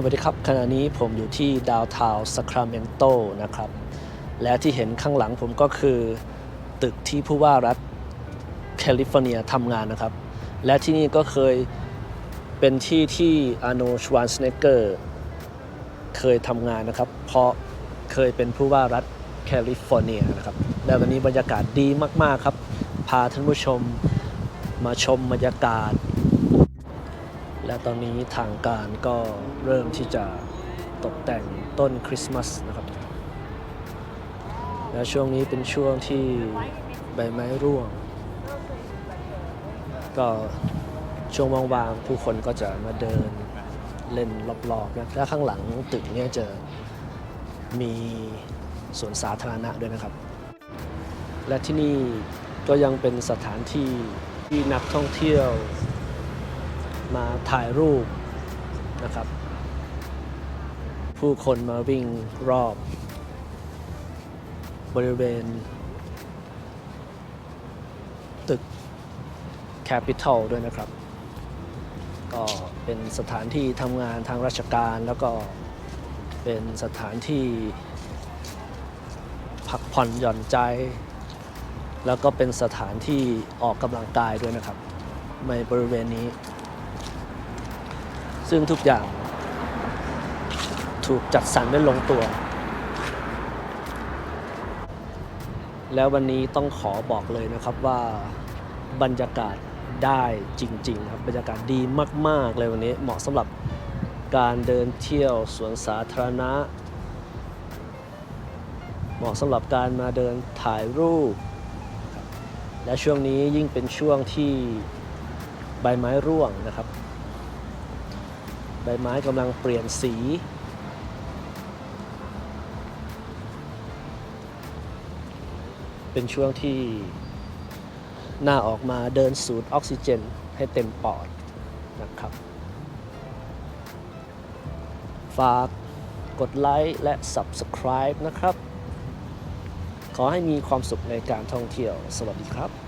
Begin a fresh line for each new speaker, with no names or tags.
สวัสดีครับ ขณะนี้ผมอยู่ที่ดาวทาวน์ซัคราเมนโตนะครับ และที่เห็นข้างหลังผมก็คือตึกที่ผู้ว่ารัฐแคลิฟอร์เนียทำงานนะครับ และที่นี่ก็เคยเป็นที่ที่อาโนชวานสเนเกอร์เคยทำงานนะครับ เพราะเคยเป็นผู้ว่ารัฐแคลิฟอร์เนียนะครับ และวันนี้บรรยากาศดีมาก ๆ ครับ พาท่านผู้ชมมาชมบรรยากาศ และตอนนี้ทางการก็เริ่มที่จะตกแต่งต้นคริสต์มาสนะครับ และช่วงนี้เป็นช่วงที่ใบไม้ร่วง ก็ช่วงว่างๆผู้คนก็จะมาเดินเล่นรอบๆนะและข้างหลังตึกเนี่ยจะมีสวนสาธารณะด้วยนะครับ และที่นี่ก็ยังเป็นสถานที่ที่นักท่องเที่ยว มาถ่ายรูปนะครับ ผู้คนมาวิ่งรอบ บริเวณ ตึกแคปิตอลด้วยนะครับ ก็เป็นสถานที่ทำงานทางราชการแล้วก็เป็นสถานที่พักผ่อนหย่อนใจ แล้วก็เป็นสถานที่ออกกำลังกายด้วยนะครับ ในบริเวณนี้ ซึ่งทุกอย่าง ถูกจัดสรรได้ลงตัว แล้ววันนี้ต้องขอบอกเลยนะครับว่าบรรยากาศได้จริง ๆ ครับบรรยากาศดีมาก ๆ เลยวันนี้เหมาะสำหรับการเดินเที่ยวสวนสาธารณะ เหมาะสำหรับการมาเดินถ่ายรูป และช่วงนี้ยิ่งเป็นช่วงที่ใบไม้ร่วงนะครับ บไม้กำลังเปลี่ยนสี เป็นช่วงที่น่าออกมาเดินสูดออกซิเจนให้เต็มปอดนะครับ ฝากกดไลค์และ Subscribe นะครับ ขอให้มีความสุขในการท่องเที่ยว สวัสดีครับ